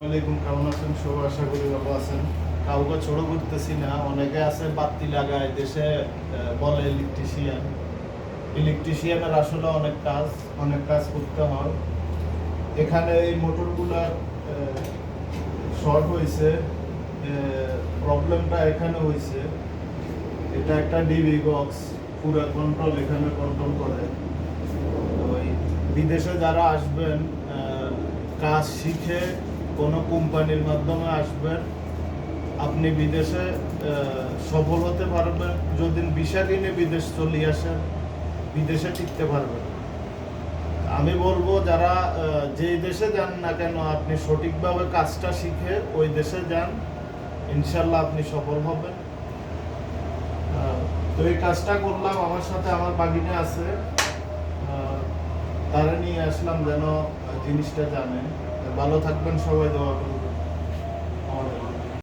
ওয়ালাইকুম কেমন আছেন? সব আশা করি ভালো আছেন। কাউকে ছোট করতেছি না, অনেকে আছে বাতি লাগায়, দেশে বলে ইলেকট্রিশিয়ান ইলেকট্রিশিয়ানের আসলে অনেক কাজ অনেক কাজ করতে হয়। এখানে এই মোটরগুলার শর্ট হয়েছে প্রবলেমটা এখানে হয়েছে। এটা একটা ডিবি বক্স পুরো কন্ট্রোল এখানে কন্ট্রোল করে। ওই বিদেশে যারা আসবেন কাজ শিখে কোনো কোম্পানির মাধ্যমে আসবেন, আপনি বিদেশে সফল হতে পারবেন, যদি ভিসা কিনে বিদেশ চলে আসেন, বিদেশে টিকতে পারবেন। আমি বলব যারা যেই দেশে যান না কেন, আপনি সঠিকভাবে কাজটা শিখে ওই দেশে যান, ইনশাল্লাহ আপনি সফল হবেন। তো এই কাজটা করলাম, আমার সাথে আমার বাগিনে আছে। আসলাম যেন জিনিসটা জানেন। ভালো থাকবেন সবাই দোয়া করবেন